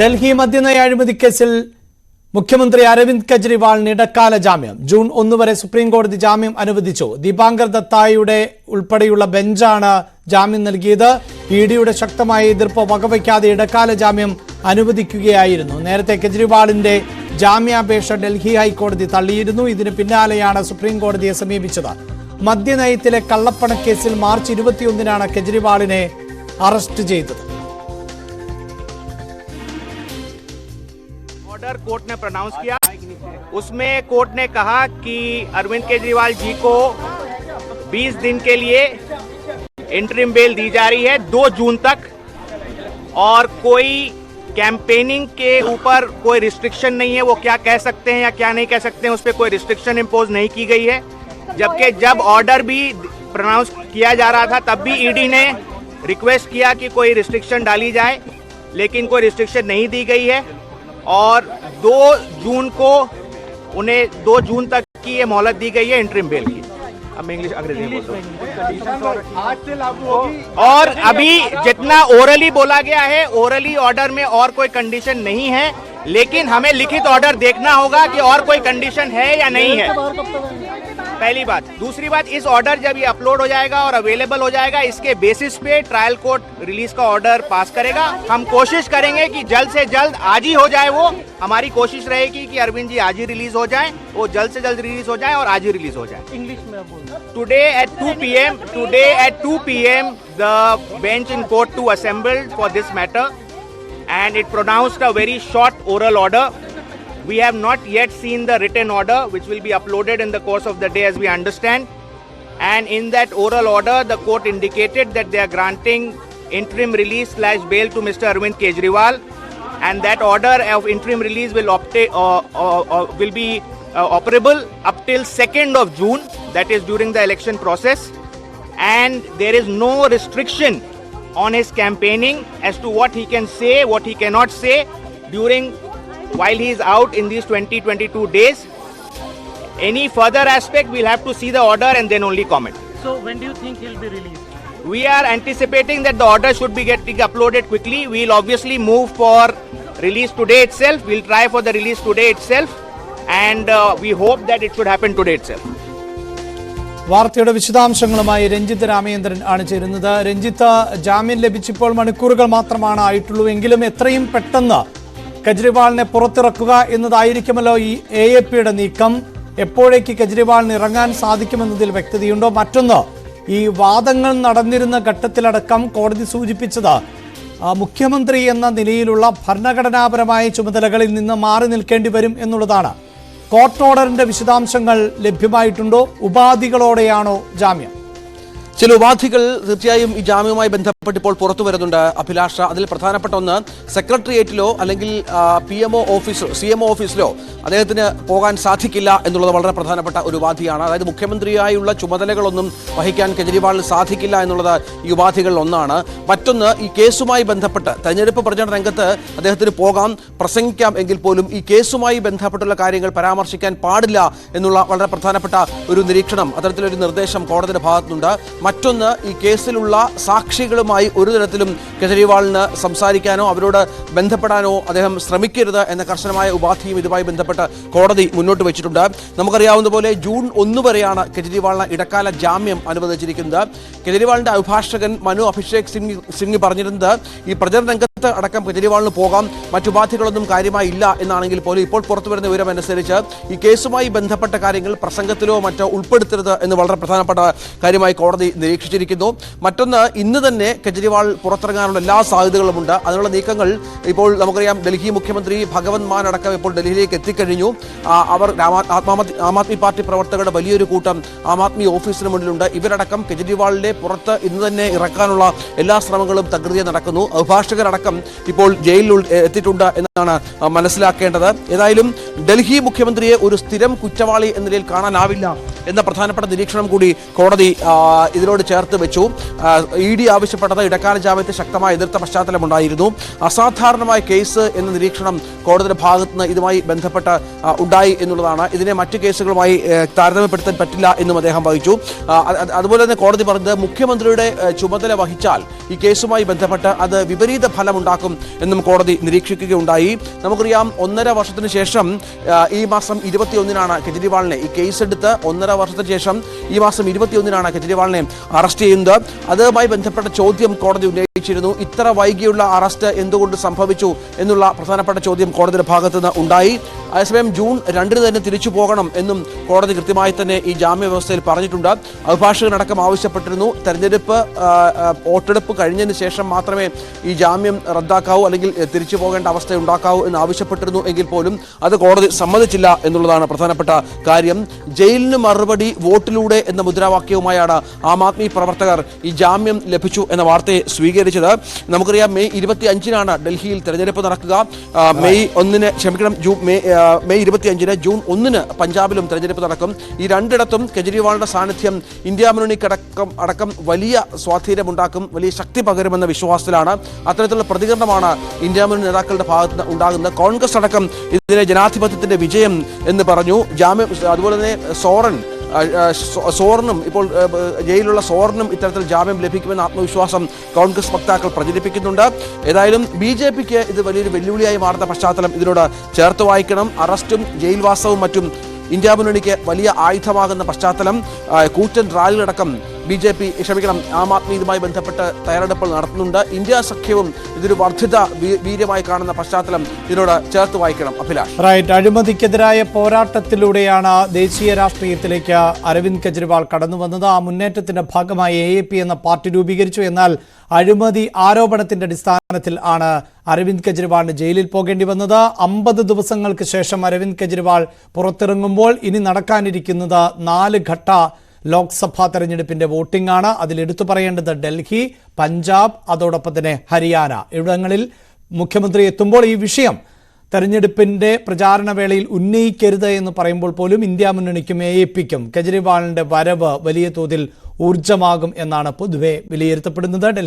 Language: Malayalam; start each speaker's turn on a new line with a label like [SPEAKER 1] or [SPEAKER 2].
[SPEAKER 1] ഡൽഹി മദ്യനയ അഴിമതി കേസിൽ മുഖ്യമന്ത്രി അരവിന്ദ് കെജ്രിവാളിന് ഇടക്കാല ജാമ്യം. ജൂൺ ഒന്ന് വരെ സുപ്രീം കോടതി ജാമ്യം അനുവദിച്ചു. ദീപാങ്കർ ദത്തായിയുടെ ഉൾപ്പെടെയുള്ള ബെഞ്ചാണ് ജാമ്യം നൽകിയത്. ഇ ഡിയുടെ ശക്തമായ എതിർപ്പ് വകവയ്ക്കാതെ ഇടക്കാല ജാമ്യം അനുവദിക്കുകയായിരുന്നു. നേരത്തെ കെജ്രിവാളിന്റെ ജാമ്യാപേക്ഷ ഡൽഹി ഹൈക്കോടതി തള്ളിയിരുന്നു. ഇതിന് പിന്നാലെയാണ് സുപ്രീം കോടതിയെ സമീപിച്ചത്. മദ്യനയത്തിലെ കള്ളപ്പണക്കേസിൽ മാർച്ച് ഇരുപത്തിയൊന്നിനാണ് കെജ്രിവാളിനെ അറസ്റ്റ് ചെയ്തത്.
[SPEAKER 2] ऑर्डर कोर्ट ने प्रोनाउंस किया। उसमें कोर्ट ने कहा कि अरविंद केजरीवाल जी को 20 दिन के लिए इंटरिम बेल दी जा रही है 2 जून तक। और कोई कैंपेनिंग के ऊपर कोई रिस्ट्रिक्शन नहीं है, वो क्या कह सकते हैं या क्या नहीं कह सकते हैं, उस पर कोई रिस्ट्रिक्शन इम्पोज नहीं की गई है। जबकि जब ऑर्डर भी प्रोनाउंस किया जा रहा था, तब भी ईडी ने रिक्वेस्ट किया कि कोई रिस्ट्रिक्शन डाली जाए, लेकिन कोई रिस्ट्रिक्शन नहीं दी गई है। और 2 जून को उन्हें 2 जून तक की ये मोहलत दी गई है इंट्रीम बेल की। अब मैं इंग्लिश अंग्रेज़ी में बोलता हूँ। और अभी जितना ओरली बोला गया है ओरली ऑर्डर में और कोई कंडीशन नहीं है। लेकिन हमें लिखित ऑर्डर देखना होगा कि और कोई कंडीशन है या नहीं है। पहली बात। दूसरी बात इस ऑर्डर जब ये अपलोड हो जाएगा और अवेलेबल हो जाएगा इसके बेसिस पे ट्रायल कोर्ट रिलीज़ का ऑर्डर पास करेगा। हम कोशिश करेंगे कि जल्द से जल्द आज ही हो जाए वो। हमारी कोशिश रहेगी कि अरविंद जी आज ही रिलीज़ हो जाए वो जल्द से जल्द रिलीज़ हो जाए और आज ही रिलीज़ हो जाए। Today at 2 p.m. Today at 2 p.m. the bench in court to assembled for this matter, and it pronounced a very short oral order. We have not yet seen the written order, which will be uploaded in the course of the day, as we understand. And in that oral order, the court indicated that they are granting interim release slash bail to Mr. Arvind Kejriwal, and that order of interim release will opta- uh, uh, uh, will be uh, operable up till 2nd of June, that is during the election process, and there is no restriction on his campaigning as to what he can say, what he cannot say during while he is out in these 20 22 days. Any further aspect, we'll have to see the order and then only comment.
[SPEAKER 3] So when do you think he'll be released?
[SPEAKER 2] We are anticipating that the order should be getting uploaded quickly. We'll obviously move for release today itself. We'll try for the release today itself, and uh, we hope that it should happen today itself.
[SPEAKER 1] വാർത്തയുടെ വിശദാംശങ്ങളുമായി രഞ്ജിത്ത് രാമേന്ദ്രൻ ആണ് ചേരുന്നത്. രഞ്ജിത്ത് ജാമ്യം ലഭിച്ചിപ്പോൾ മണിക്കൂറുകൾ മാത്രമാണ് ആയിട്ടുള്ളൂ എങ്കിലും എത്രയും പെട്ടെന്ന് കെജ്രിവാളിനെ പുറത്തിറക്കുക എന്നതായിരിക്കുമല്ലോ ഈ എ എ പിയുടെ നീക്കം. എപ്പോഴേക്ക് കെജ്രിവാളിന് ഇറങ്ങാൻ സാധിക്കുമെന്നതിൽ വ്യക്തതയുണ്ടോ? മറ്റൊന്ന് ഈ വാദങ്ങൾ നടന്നിരുന്ന ഘട്ടത്തിലടക്കം കോടതി സൂചിപ്പിച്ചത് മുഖ്യമന്ത്രി എന്ന നിലയിലുള്ള ഭരണഘടനാപരമായ ചുമതലകളിൽ നിന്ന് മാറി നിൽക്കേണ്ടി വരും എന്നുള്ളതാണ്. കോർട്ട് ഓർഡറിന്റെ വിശദാംശങ്ങൾ ലഭ്യമായിട്ടുണ്ടോ? ഉപാധികളോടെയാണോ ജാമ്യം?
[SPEAKER 4] ചില ഉപാധികൾ തീർച്ചയായും ഈ ജാമ്യവുമായി ബന്ധപ്പെട്ട് ഇപ്പോൾ പുറത്തു വരുന്നുണ്ട് അഭിലാഷ. അതിൽ പ്രധാനപ്പെട്ട ഒന്ന് സെക്രട്ടേറിയറ്റിലോ അല്ലെങ്കിൽ പി എം ഒ ഓഫീസിലോ സി എം ഒ ഓഫീസിലോ അദ്ദേഹത്തിന് പോകാൻ സാധിക്കില്ല എന്നുള്ളത് വളരെ പ്രധാനപ്പെട്ട ഒരു ഉപാധിയാണ്. അതായത് മുഖ്യമന്ത്രിയായുള്ള ചുമതലകളൊന്നും വഹിക്കാൻ കെജ്രിവാളിന് സാധിക്കില്ല എന്നുള്ളത് ഈ ഉപാധികളിൽ ഒന്നാണ്. മറ്റൊന്ന് ഈ കേസുമായി ബന്ധപ്പെട്ട് തെരഞ്ഞെടുപ്പ് പ്രചരണ രംഗത്ത് അദ്ദേഹത്തിന് പോകാം പ്രസംഗിക്കാം എങ്കിൽ പോലും ഈ കേസുമായി ബന്ധപ്പെട്ടുള്ള കാര്യങ്ങൾ പരാമർശിക്കാൻ പാടില്ല എന്നുള്ള വളരെ പ്രധാനപ്പെട്ട ഒരു നിരീക്ഷണം അത്തരത്തിലൊരു നിർദ്ദേശം കോടതിയുടെ ഭാഗത്തുനിന്നുണ്ട്. മറ്റൊന്ന് ഈ കേസിലുള്ള സാക്ഷികളുമായി ഒരു തരത്തിലും കെജ്രിവാളിന് സംസാരിക്കാനോ അവരോട് ബന്ധപ്പെടാനോ അദ്ദേഹം ശ്രമിക്കരുത് എന്ന കർശനമായ ഉപാധിയും ഇതുമായി ബന്ധപ്പെട്ട് കോടതി മുന്നോട്ട് വെച്ചിട്ടുണ്ട്. നമുക്കറിയാവുന്ന പോലെ ജൂൺ ഒന്ന് വരെയാണ് കെജ്രിവാളിന് ഇടക്കാല ജാമ്യം അനുവദിച്ചിരിക്കുന്നത്. കെജ്രിവാളിന്റെ അഭിഭാഷകൻ മനു അഭിഷേക് സിംഗ് സിംഗ് പറഞ്ഞിരുന്നത് ഈ പ്രചരണ രംഗത്ത് അടക്കം കെജ്രിവാളിന് പോകാം മറ്റുപാധികളൊന്നും കാര്യമായി ഇല്ല എന്നാണെങ്കിൽ പോലും ഇപ്പോൾ പുറത്തു വരുന്ന വിവരം അനുസരിച്ച് ഈ കേസുമായി ബന്ധപ്പെട്ട കാര്യങ്ങൾ പ്രസംഗത്തിലോ മറ്റോ ഉൾപ്പെടുത്തരുത് എന്ന് വളരെ പ്രധാനപ്പെട്ട കാര്യമായി കോടതി നിരീക്ഷിച്ചിരിക്കുന്നു. മറ്റൊന്ന് ഇന്ന് തന്നെ കെജ്രിവാൾ പുറത്തിറങ്ങാനുള്ള എല്ലാ സാധ്യതകളുമുണ്ട് അതിനുള്ള നീക്കങ്ങൾ ഇപ്പോൾ നമുക്കറിയാം ഡൽഹി മുഖ്യമന്ത്രി ഭഗവത് മാൻ അടക്കം ഇപ്പോൾ ഡൽഹിയിലേക്ക് എത്തിക്കഴിഞ്ഞു. അവർ ആം ആദ്മി പാർട്ടി പ്രവർത്തകരുടെ വലിയൊരു കൂട്ടം ആം ആദ്മി ഓഫീസിന് മുന്നിലുണ്ട്. ഇവരടക്കം കെജ്രിവാളിനെ പുറത്ത് ഇന്ന് തന്നെ ഇറക്കാനുള്ള എല്ലാ ശ്രമങ്ങളും തകൃതിയെ നടക്കുന്നു. അഭിഭാഷകരടക്കം ഇപ്പോൾ ജയിലിൽ എത്തിയിട്ടുണ്ട് എന്നാണ് മനസ്സിലാക്കേണ്ടത്. ഏതായാലും ഡൽഹി മുഖ്യമന്ത്രിയെ ഒരു സ്ഥിരം കുറ്റവാളി എന്ന നിലയിൽ കാണാനാവില്ല. എന്ന പ്രധാനപ്പെട്ട നിരീക്ഷണം കൂടി കോടതി ഇതിനോട് ചേർത്ത് വെച്ചു. ഇ ഡി ആവശ്യപ്പെട്ടത് ഇടക്കാല ജാമ്യത്തെ ശക്തമായി എതിർത്ത പശ്ചാത്തലമുണ്ടായിരുന്നു അസാധാരണമായ കേസ് എന്ന നിരീക്ഷണം കോടതിയുടെ ഭാഗത്ത് നിന്ന് ഇതുമായി ബന്ധപ്പെട്ട് ഉണ്ടായി എന്നുള്ളതാണ്. ഇതിനെ മറ്റു കേസുകളുമായി താരതമ്യപ്പെടുത്താൻ പറ്റില്ല എന്നും അദ്ദേഹം വഹിച്ചു. അതുപോലെ തന്നെ കോടതി പറഞ്ഞത് മുഖ്യമന്ത്രിയുടെ ചുമതല വഹിച്ചാൽ ഈ കേസുമായി ബന്ധപ്പെട്ട് അത് വിപരീത ഫലമുണ്ടാക്കും എന്നും കോടതി നിരീക്ഷിക്കുകയുണ്ടായി. നമുക്കറിയാം ഒന്നര വർഷത്തിന് ശേഷം ഈ മാസം ഇരുപത്തിയൊന്നിനാണ് കെജ്രിവാളിനെ ഈ കേസ് എടുത്ത് ഒന്നര വർഷത്തിന് ശേഷം ഈ മാസം ഇരുപത്തിയൊന്നിനാണ് കെജ്രിവാളിനെ അറസ്റ്റ് ചെയ്യുന്നത്. അതുമായി ബന്ധപ്പെട്ട ചോദ്യം കോടതി ഉന്നയിച്ചിരുന്നു. ഇത്ര വൈകിയുള്ള അറസ്റ്റ് എന്തുകൊണ്ട് സംഭവിച്ചു എന്നുള്ള പ്രധാനപ്പെട്ട ചോദ്യം കോടതിയുടെ ഭാഗത്തു നിന്ന് ഉണ്ടായി. അതേസമയം ജൂൺ രണ്ടിന് തന്നെ തിരിച്ചു പോകണം എന്നും കോടതി കൃത്യമായി തന്നെ ഈ ജാമ്യ വ്യവസ്ഥയിൽ പറഞ്ഞിട്ടുണ്ട്. അഭിഭാഷകനടക്കം ആവശ്യപ്പെട്ടിരുന്നു. തെരഞ്ഞെടുപ്പ് വോട്ടെടുപ്പ് കഴിഞ്ഞതിന് ശേഷം മാത്രമേ ഈ ജാമ്യം റദ്ദാക്കാവൂ അല്ലെങ്കിൽ തിരിച്ചു പോകേണ്ട അവസ്ഥ ഉണ്ടാക്കാവൂ എന്ന് ആവശ്യപ്പെട്ടിരുന്നു എങ്കിൽ പോലും അത് കോടതി സമ്മതിച്ചില്ല എന്നുള്ളതാണ് പ്രധാനപ്പെട്ട കാര്യം. ജയിലിന് മറുപടി വോട്ടിലൂടെ എന്ന മുദ്രാവാക്യവുമായാണ് ആം ആദ്മി പ്രവർത്തകർ ഈ ജാമ്യം ലഭിച്ചു എന്ന വാർത്തയെ സ്വീകരിച്ചത്. നമുക്കറിയാം മെയ് ഇരുപത്തി അഞ്ചിനാണ് ഡൽഹിയിൽ തെരഞ്ഞെടുപ്പ് നടക്കുക. മെയ് ഒന്നിന് ക്ഷമിക്കണം ജൂൺ മെയ് മെയ് ഇരുപത്തി അഞ്ചിന് ജൂൺ ഒന്നിന് പഞ്ചാബിലും തെരഞ്ഞെടുപ്പ് നടക്കും. ഈ രണ്ടിടത്തും കെജ്രിവാളിന്റെ സാന്നിധ്യം ഇന്ത്യ മുന്നണിക്കടക്കം അടക്കം വലിയ സ്വാധീനമുണ്ടാക്കും വലിയ ശക്തി പകരുമെന്ന വിശ്വാസത്തിലാണ് അത്തരത്തിലുള്ള പ്രതികരണമാണ് ഇന്ത്യ മുന്നണി നേതാക്കളുടെ ഭാഗത്ത് ഉണ്ടാകുന്നത്. കോൺഗ്രസ് അടക്കം ഇതിലെ ജനാധിപത്യത്തിന്റെ വിജയം എന്ന് പറഞ്ഞു. ജാമ്യം അതുപോലെ തന്നെ സോറൻ സോറിനും ഇപ്പോൾ ജയിലുള്ള സോറിനും ഇത്തരത്തിൽ ജാമ്യം ലഭിക്കുമെന്ന ആത്മവിശ്വാസം കോൺഗ്രസ് വക്താക്കൾ പ്രചരിപ്പിക്കുന്നുണ്ട്. ഏതായാലും ബി ജെ പിക്ക് ഇത് വലിയൊരു വെല്ലുവിളിയായി മാറുന്ന പശ്ചാത്തലം ഇതിനോട് ചേർത്ത് വായിക്കണം. അറസ്റ്റും ജയിൽവാസവും മറ്റും ഇന്ത്യ മുന്നണിക്ക് വലിയ ആയുധമാകുന്ന പശ്ചാത്തലം കൂറ്റൻ റാലികളടക്കം ബി ജെ പി ക്ഷമിക്കണം ആം ആദ്മി ഇതുമായി ബന്ധപ്പെട്ട് തയ്യാറെടുപ്പുകൾ നടത്തുന്നുണ്ട്. ഇന്ത്യ സഖ്യവും ഇതൊരു വർദ്ധിത വീര്യമായി കാണുന്ന പശ്ചാത്തലം ഇതിനോട് ചേർത്ത് വായിക്കണം. അഭിലാഷ്.
[SPEAKER 1] റൈറ്റ് അഴിമതിക്കെതിരായ പോരാട്ടത്തിലൂടെയാണ് ദേശീയ രാഷ്ട്രീയത്തിലേക്ക് അരവിന്ദ് കെജ്രിവാൾ കടന്നു വന്നത്. ആ മുന്നേറ്റത്തിന്റെ ഭാഗമായി എ എന്ന പാർട്ടി രൂപീകരിച്ചു. എന്നാൽ അഴിമതി ആരോപണത്തിന്റെ അടിസ്ഥാനത്തിൽ ആണ് അരവിന്ദ് കെജ്രിവാളിന് ജയിലിൽ പോകേണ്ടി വന്നത്. അമ്പത് ദിവസങ്ങൾക്ക് ശേഷം അരവിന്ദ് കെജ്രിവാൾ പുറത്തിറങ്ങുമ്പോൾ ഇനി നടക്കാനിരിക്കുന്നത് നാല് ഘട്ട ലോക്സഭാ തെരഞ്ഞെടുപ്പിന്റെ വോട്ടിംഗ് ആണ് അതിൽ എടുത്തു പറയേണ്ടത് ഡൽഹി പഞ്ചാബ് അതോടൊപ്പം തന്നെ ഹരിയാന. ഇവിടങ്ങളിൽ മുഖ്യമന്ത്രി എത്തുമ്പോൾ ഈ വിഷയം തെരഞ്ഞെടുപ്പിന്റെ പ്രചാരണ വേളയിൽ ഉന്നയിക്കരുത് എന്ന് പറയുമ്പോൾ പോലും ഇന്ത്യ മുന്നണിക്കും എ എ പിക്കും കെജ്രിവാളിന്റെ വരവ് വലിയ തോതിൽ ഊർജമാകും എന്നാണ് പൊതുവെ വിലയിരുത്തപ്പെടുന്നത്.